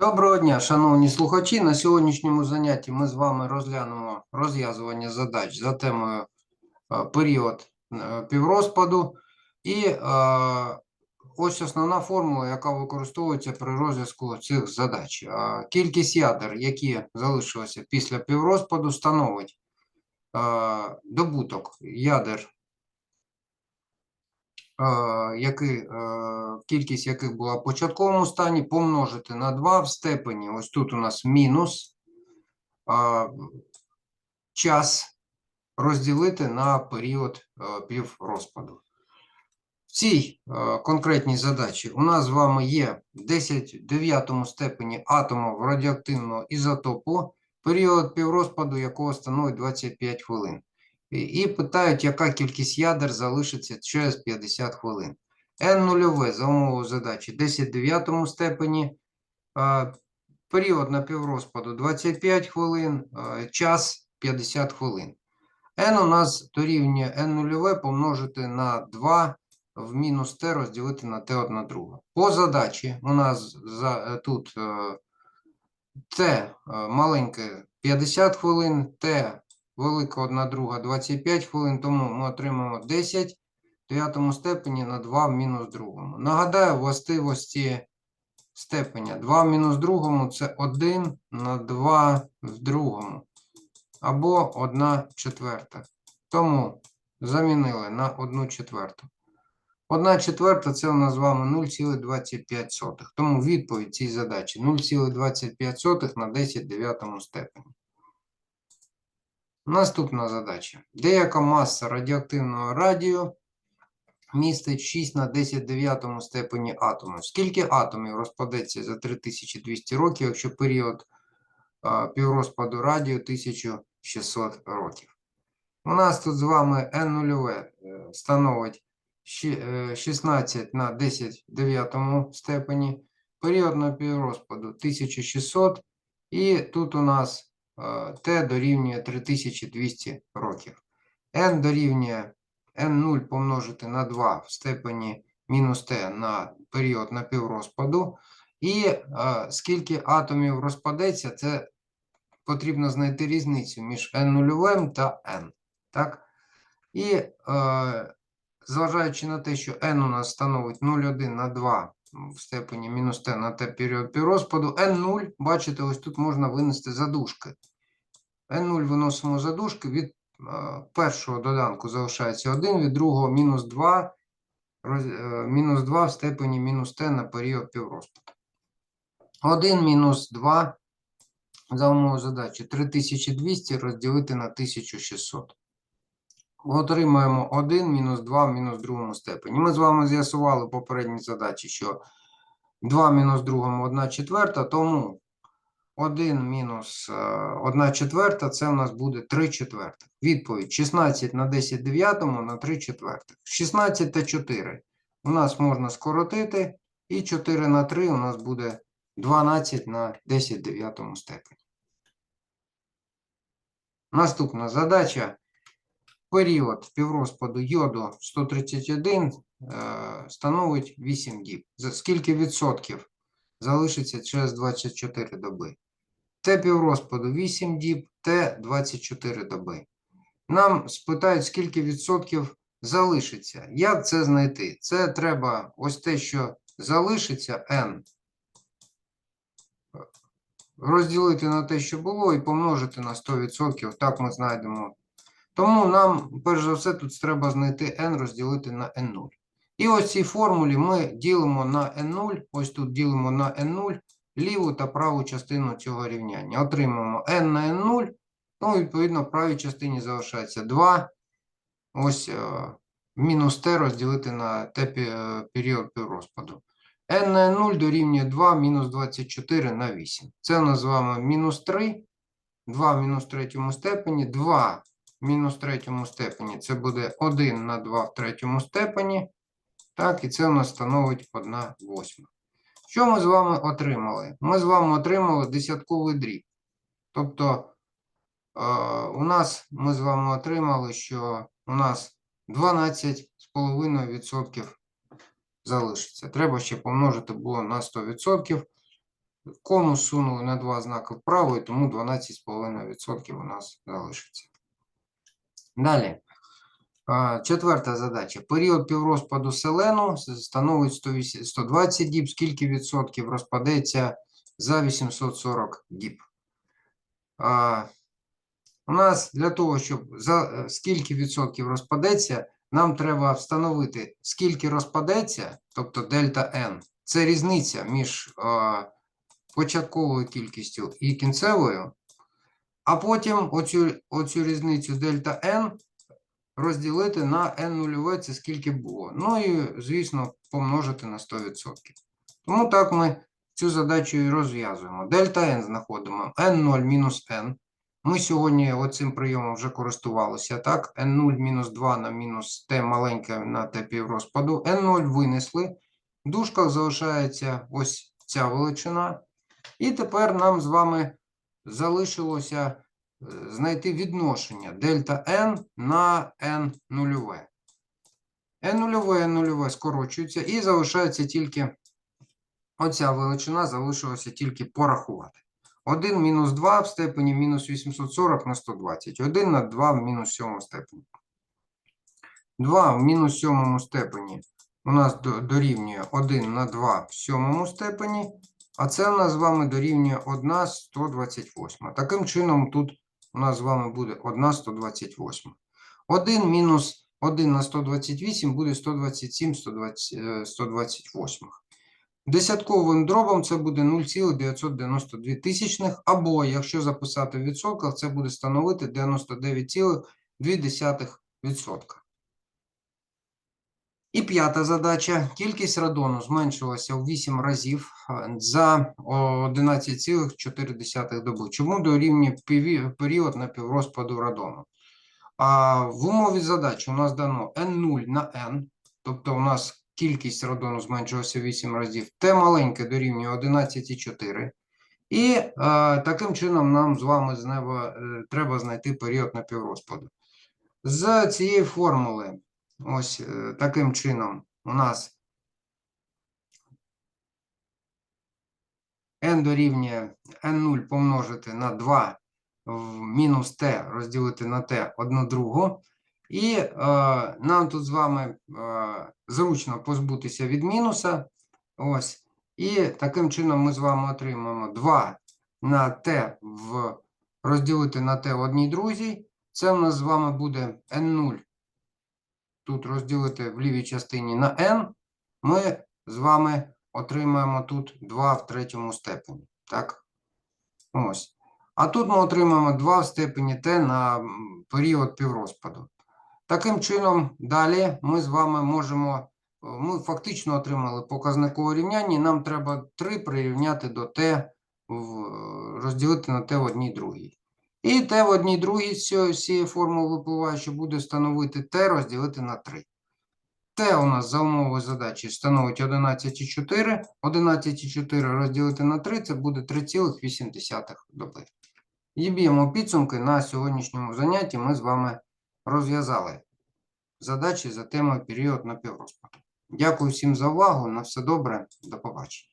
Доброго дня, шановні слухачі. На сьогоднішньому занятті ми з вами розглянемо розв'язування задач за темою е, період е, піврозпаду. І е, ось основна формула, яка використовується при розв'язку цих задач. Кількість ядер, які залишилися після піврозпаду, становить добуток ядер е, який, е, кількість яких була в початковому стані, помножити на 2 в степені. Ось тут у нас мінус час розділити на період е, піврозпаду. В цій конкретній задачі у нас з вами є 10 в 9 степені атомів радіоактивного ізотопу, період піврозпаду якого становить 25 хвилин. І, питають, яка кількість ядер залишиться через 50 хвилин. N нульове за умовою задачі 10 в 9 степені, період напіврозпаду 25 хвилин, час 50 хвилин. N у нас дорівнює N нульове помножити на 2 в мінус t розділити на t одна друга. По задачі у нас за, е, тут е, t е, маленьке 50 хвилин, t велика одна друга 25 хвилин, тому ми отримаємо 10 в 9 степені на 2 в мінус другому. Нагадаю, властивості степеня 2 в мінус другому це 1 на 2 в другому або 1 четверта. Тому замінили на 1 четверту. 1 четверта це у нас з вами 0,25. Тому відповідь цій задачі 0,25 на 10 в 9 степені. Наступна задача. Деяка маса радіоактивного радію містить 6 на 10 9 степені атомів. Скільки атомів розпадеться за 3200 років, якщо період піврозпаду радію 1600 років? У нас тут з вами n нульове е, становить е, 16 на 10 9 степені, період напіврозпаду 1600, і тут у нас е, t дорівнює 3200 років. n дорівнює n0 помножити на 2 в степені мінус t на період напіврозпаду. І е, скільки атомів розпадеться, це потрібно знайти різницю між n0 та n. Так? І е, зважаючи на те, що n у нас становить 0,1 на 2 в степені мінус t на t період піврозпаду, n0, бачите, ось тут можна винести задушки. N0 виносимо задушки, від е, першого доданку залишається 1, від другого мінус 2, роз- е, мінус 2 в степені мінус t на період піврозпаду. 1 мінус 2 за умовою задачі 3200 розділити на 1600. Отримаємо 1 мінус 2 в мінус другому степені. Ми з вами з'ясували в попередній задачі, що 2 мінус другому 1 четверта, тому 1 мінус 1 четверта це у нас буде 3 четвертих. Відповідь 16 на 10 дев'ятому на 3 четвертих. 16 та 4 у нас можна скоротити, і 4 на 3 у нас буде 12 на 10 дев'ятому степені. Наступна задача. Період піврозпаду йоду 131 е, становить 8 діб. За скільки відсотків залишиться через 24 доби? Т піврозпаду 8 діб, Т 24 доби. Нам спитають, скільки відсотків залишиться. Як це знайти? Це треба ось те, що залишиться n, розділити на те, що було, і помножити на 100%. Так ми знайдемо. Тому нам, перш за все, тут треба знайти n розділити на n0. І ось цій формулі ми ділимо на n0, ось тут ділимо на n0 ліву та праву частину цього рівняння. Отримаємо n на n0, ну, відповідно, в правій частині залишається 2. Ось е, мінус t розділити на t е, період піврозпаду. n на n0 дорівнює 2 мінус 24 на 8. Це вами мінус 3, 2 в мінус третьому степені, 2 в мінус третьому степені. Це буде 1 на 2 в третьому степені. Так, і це у нас становить 1 восьма. Що ми з вами отримали? Ми з вами отримали десятковий дріб. Тобто, е, у нас ми з вами отримали, що у нас 12,5% залишиться. Треба ще помножити було на 100%. Кому сунули на два знаки вправо, і тому 12,5% у нас залишиться. Далі. Четверта задача. Період піврозпаду селену становить 120 діб. Скільки відсотків розпадеться за 840 діб? У нас для того, щоб за е, скільки відсотків розпадеться, нам треба встановити, скільки розпадеться, тобто дельта n. Це різниця між початковою кількістю і кінцевою. А потім оцю, оцю різницю дельта n розділити на n нульове, це скільки було. Ну і, звісно, помножити на 100%. Тому так ми цю задачу і розв'язуємо. Дельта n знаходимо n0 мінус n. Ми сьогодні оцим прийомом вже користувалися, так? n0 мінус 2 на мінус t маленьке на t піврозпаду. n0 винесли. В дужках залишається ось ця величина. І тепер нам з вами залишилося знайти відношення дельта n на n нульове. n нульове, n нульове скорочується і залишається тільки оця величина, залишилося тільки порахувати. 1 мінус 2 в степені мінус 840 на 120. 1 на 2 в мінус 7 степені. 2 в мінус 7 степені у нас дорівнює 1 на 2 в 7 степені. А це у нас з вами дорівнює 1 128. Таким чином, тут у нас з вами буде 1 128. 1 мінус 1 на 128 буде 127 120, е, 128. Десятковим дробом це буде 0,992 тисячних, або, якщо записати в відсотках, це буде становити 99,2%. І п'ята задача. Кількість радону зменшилася у 8 разів е, за 11,4 доби. Чому дорівнює період напіврозпаду радону? А в умові задачі у нас дано n0 на n, тобто у нас кількість радону зменшилася в 8 разів. Т маленьке дорівнює 11,4. І е, таким чином нам з вами з неба, е, треба знайти період напіврозпаду. З цієї формули, ось е, таким чином, у нас n дорівнює n0 помножити на 2 в мінус t розділити на t одну другу. І е, нам тут з вами е, зручно позбутися від мінуса. Ось. І таким чином ми з вами отримаємо 2 на t в розділити на t одній друзі. Це в нас з вами буде n0. Тут розділити в лівій частині на n. Ми з вами отримаємо тут 2 в третьому степені. Так? Ось. А тут ми отримаємо 2 в степені t на період піврозпаду. Таким чином, далі ми з вами можемо, е, ми фактично отримали показникове рівняння, нам треба 3 прирівняти до t, в, розділити на t в одній другій. І t в одній другій цієї формули випливає, що буде становити t розділити на 3. t у нас за умовою задачі становить 11,4. 11,4 розділити на 3 це буде 3,8 доби. І б'ємо підсумки на сьогоднішньому занятті. Ми з вами розв'язали задачі за темою період на напіврозпаду. Дякую всім за увагу. На все добре. До побачення.